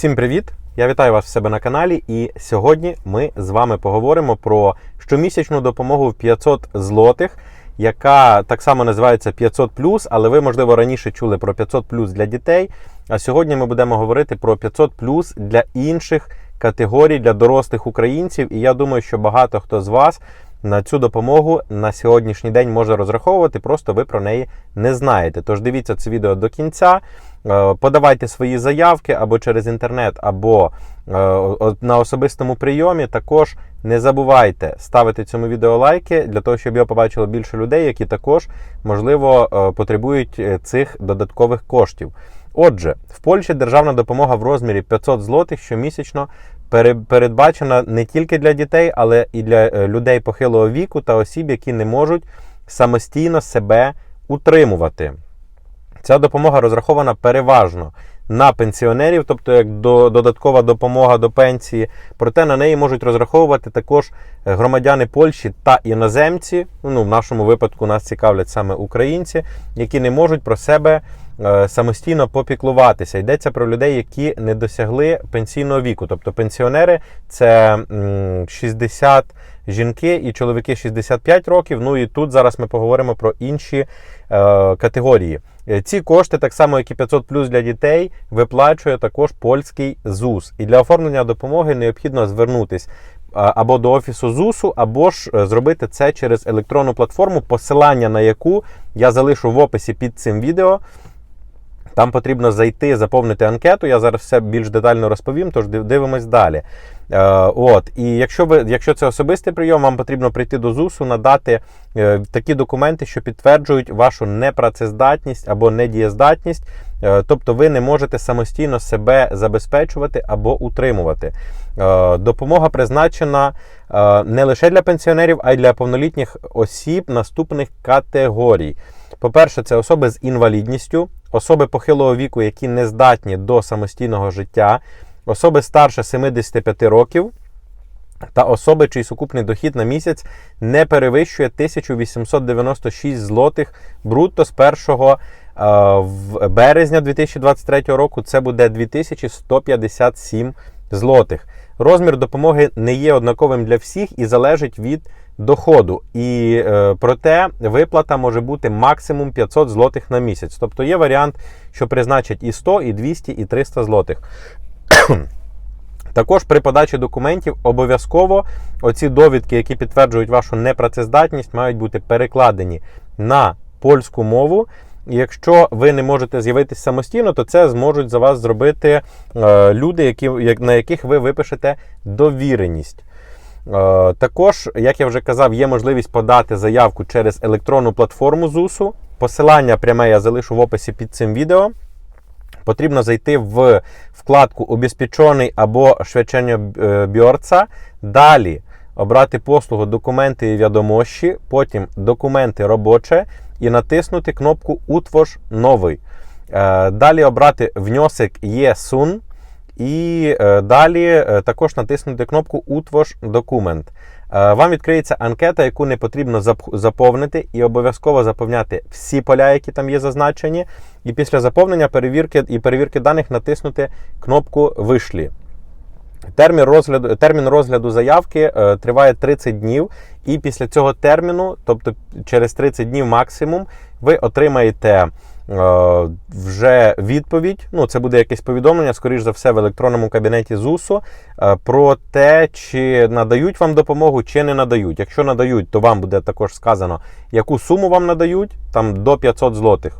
Всім привіт! Я вітаю вас в себе на каналі. І сьогодні ми з вами поговоримо про щомісячну допомогу в 500 злотих, яка так само називається 500 але ви, можливо, раніше чули про 500 для дітей. А сьогодні ми будемо говорити про 500 для інших категорій для дорослих українців. І я думаю, що багато хто з вас на цю допомогу на сьогоднішній день може розраховувати, просто ви про неї не знаєте. Тож дивіться це відео до кінця. Е, подавайте свої заявки або через інтернет, або е, на особистому прийомі. Також не забувайте ставити цьому відео лайки для того, щоб його побачило більше людей, які також можливо е, потребують цих додаткових коштів. Отже, в Польщі державна допомога в розмірі 500 злотих щомісячно передбачена не тільки для дітей, але і для людей похилого віку та осіб, які не можуть самостійно себе утримувати. Ця допомога розрахована переважно на пенсіонерів, тобто як до, додаткова допомога до пенсії. Проте на неї можуть розраховувати також громадяни Польщі та іноземці. Ну, В нашому випадку нас цікавлять саме українці, які не можуть про себе е, самостійно попіклуватися. Йдеться про людей, які не досягли пенсійного віку. Тобто пенсіонери це м, 60 жінки і чоловіки 65 років. Ну і тут зараз ми поговоримо про інші е, категорії. Е, ці кошти, так само як і 500 плюс для дітей, виплачує також польський ЗУС. І для оформлення допомоги необхідно звернутися або до офісу ЗУСу, або ж е, зробити це через електронну платформу, посилання на яку я залишу в описі під цим відео. Там потрібно зайти, заповнити анкету. Я зараз все більш детально розповім, тож дивимось далі. Е, от, І якщо ви, якщо це особистий прийом, вам потрібно прийти до ЗУСу, надати е, такі документи, що підтверджують вашу непрацездатність або недієздатність. Е, тобто ви не можете самостійно себе забезпечувати або утримувати. Допомога призначена не лише для пенсіонерів, а й для повнолітніх осіб наступних категорій. По-перше, це особи з інвалідністю, особи похилого віку, які не здатні до самостійного життя, особи старше 75 років. Та особи, чий сукупний дохід на місяць не перевищує 1896 злотих брутто з 1 в березня 2023 року. Це буде 2157 злотих. Розмір допомоги не є однаковим для всіх і залежить від доходу. І е, проте виплата може бути максимум 500 злотих на місяць. Тобто є варіант, що призначать і 100, і 200, і 300 злотих. Також при подачі документів обов'язково оці довідки, які підтверджують вашу непрацездатність, мають бути перекладені на польську мову. І якщо ви не можете з'явитися самостійно, то це зможуть за вас зробити е, люди, які, на яких ви випишете довіреність. Е, також, як я вже казав, є можливість подати заявку через електронну платформу ЗУСу. Посилання пряме я залишу в описі під цим відео. Потрібно зайти в вкладку Обезпечений або швидчення Бьорца. Далі обрати послугу Документи і відомощі, потім Документи робоче і натиснути кнопку Утвож новий. Е, далі обрати внесок ЄСУН. І е, далі е, також натиснути кнопку Утвож документ. Вам відкриється анкета, яку не потрібно заповнити, і обов'язково заповняти всі поля, які там є зазначені. І після заповнення перевірки і перевірки даних натиснути кнопку Вишлі. Термін розгляду термін розгляду заявки е, триває 30 днів, і після цього терміну, тобто через 30 днів максимум, ви отримаєте е, вже відповідь. Ну, це буде якесь повідомлення, скоріш за все, в електронному кабінеті ЗУСу е, про те, чи надають вам допомогу, чи не надають. Якщо надають, то вам буде також сказано, яку суму вам надають, там до 500 злотих.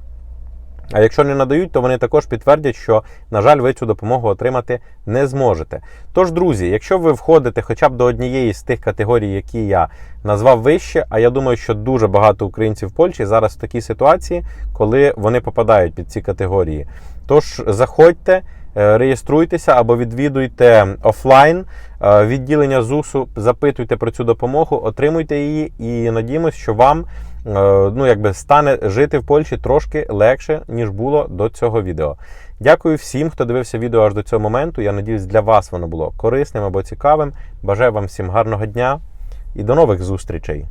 А якщо не надають, то вони також підтвердять, що, на жаль, ви цю допомогу отримати не зможете. Тож, друзі, якщо ви входите хоча б до однієї з тих категорій, які я назвав вище, а я думаю, що дуже багато українців в Польщі зараз в такій ситуації, коли вони попадають під ці категорії. Тож заходьте. Е, реєструйтеся або відвідуйте офлайн е, відділення ЗУСу, запитуйте про цю допомогу, отримуйте її і надіємося, що вам Е, ну, якби стане жити в Польщі трошки легше, ніж було до цього відео. Дякую всім, хто дивився відео аж до цього моменту. Я надіюсь, для вас воно було корисним або цікавим. Бажаю вам всім гарного дня і до нових зустрічей!